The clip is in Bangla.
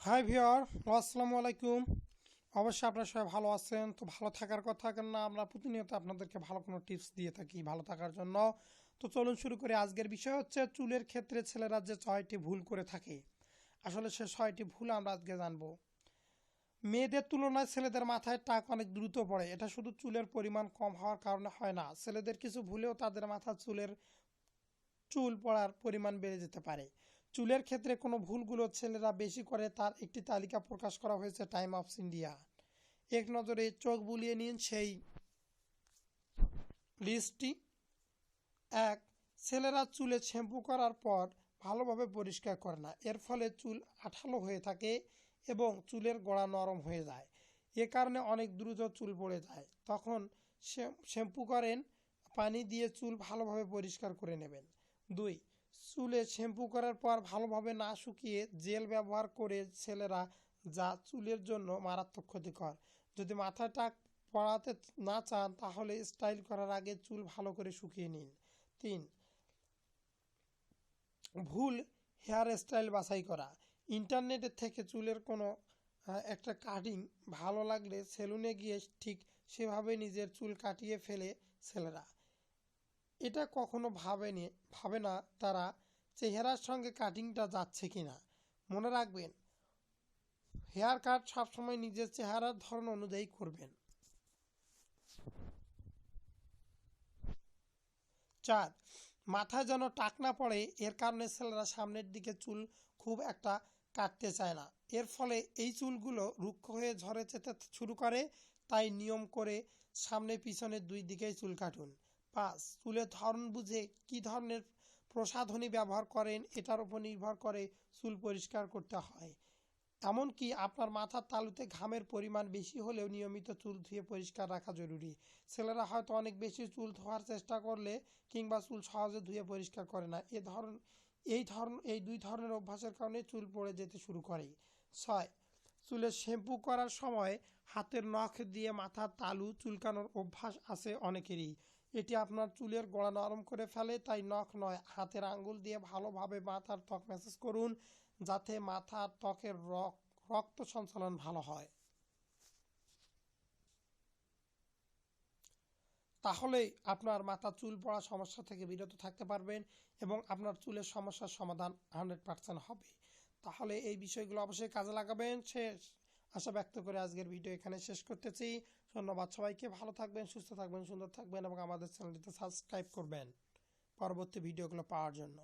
হাই ভিওর আসসালামু আলাইকুম। অবশ্যই আপনারা সবাই ভালো আছেন। তো ভালো থাকার কথা কেননা আমরা প্রতিনিয়ত আপনাদেরকে ভালো কোনো টিপস দিয়ে থাকি ভালো থাকার জন্য। তো চলুন শুরু করি। আজকের বিষয় হচ্ছে চুলের ক্ষেত্রে ছেলেরা যে ছয়টি ভুল করে থাকে। আসলে সে ছয়টি ভুল আমরা আজকে জানব। মেয়েদের তুলনায় ছেলেদের মাথায় টাক অনেক দ্রুত পড়ে। এটা শুধু চুলের পরিমাণ কম হওয়ার কারণে হয় না। ছেলেদের কিছু ভুলেও তাদের মাথা চুলের চুল পড়ার পরিমাণ বেড়ে যেতে পারে। চুলের ক্ষেত্রে কোনো ভুলগুলো ছেলেরা বেশি করে তার একটি তালিকা প্রকাশ করা হয়েছে টাইম অফ ইন্ডিয়া। এক নজরে চোখ বুলিয়ে নিন সেই লিস্টটি। এক, ছেলেরা চুলে শ্যাম্পু করার পর ভালোভাবে পরিষ্কার করে না। এর ফলে চুল আঠালো হয়ে থাকে এবং চুলের গোড়া নরম হয়ে যায়। এ কারণে অনেক দ্রুত চুল পড়ে যায়। তখন শ্যাম- শ্যাম্পু করেন, পানি দিয়ে চুল ভালোভাবে পরিষ্কার করে নেবেন। দুই চুলে শ্যাম্পু করার পর ভালোভাবে না শুকিয়ে জেল ব্যবহার করে ছেলেরা যা চুলের জন্য মারাত্মক ক্ষতিকর। যদি মাথায় টাক পড়াতে না চান, তাহলে স্টাইল করার আগে চুল ভালো করে শুকিয়ে নিন। তিন, ভুল হেয়ার স্টাইল বাছাই করা। ইন্টারনেটের থেকে চুলের কোনো একটা কাটিং ভালো লাগলে সেলুনে গিয়ে ঠিক সেভাবে নিজের চুল কাটিয়ে ফেলে ছেলেরা। এটা কখনো ভাবেনি, ভাবে না তারা চেহারার সঙ্গে কাটিংটা যাচ্ছে কিনা। মনে রাখবেন হেয়ার কাট সবসময় নিজের চেহারার ধরন অনুযায়ী করবেন। চার, মাথায় যেন টাক না পড়ে, এর কারণে ছেলেরা সামনের দিকে চুল খুব একটা কাটতে চায় না। এর ফলে এই চুলগুলো রুক্ষ হয়ে ঝরে যেতে শুরু করে, তাই নিয়ম করে সামনে পিছনে দুই দিকেই চুল কাটুন। পাঁচ চুলের ধরন বুঝে কী ধরনের প্রসাধনী ব্যবহার করেন, এটার উপর নির্ভর করে চুল পরিষ্কার করতে হয়। এমনকি আপনার মাথার তালুতে ঘামের পরিমাণ বেশি হলেও নিয়মিত চুল ধুয়ে পরিষ্কার রাখা জরুরি। ছেলেরা হয়তো অনেক বেশি চুল ধোয়ার চেষ্টা করলে কিংবা চুল সহজে ধুয়ে পরিষ্কার করে না। এ ধরন, এই ধরন, এই দুই ধরনের অভ্যাসের কারণে চুল পড়ে যেতে শুরু করে। ছয়, চুলে শ্যাম্পু করার সময় হাতের নখ দিয়ে মাথার তালু চুলকানোর অভ্যাস আছে অনেকেরই। এটি আপনার চুলের গোড়া নরম করে ফেলে, তাই নখ নয়, হাতের আঙ্গুল দিয়ে ভালোভাবে মাথার ত্বক ম্যাসেজ করুন, যাতে মাথার ত্বকের রক্ত সঞ্চালন ভালো হয়। তাহলেই আপনার মাথা চুল পড়া সমস্যা থেকে বিরত থাকতে পারবেন এবং আপনার চুলের সমস্যার সমাধান হান্ড্রেড পার্সেন্ট হবে। তাহলে এই বিষয়গুলো অবশ্যই কাজে লাগাবেন। শেষ। আশা ব্যক্ত করে আজকের ভিডিও এখানে শেষ করতেছি। ধন্যবাদ। সবাইকে ভালো থাকবেন, সুস্থ থাকবেন, সুন্দর থাকবেন এবং আমাদের চ্যানেলটিতে সাবস্ক্রাইব করবেন। পরবর্তী ভিডিওগুলো পাওয়ার জন্য।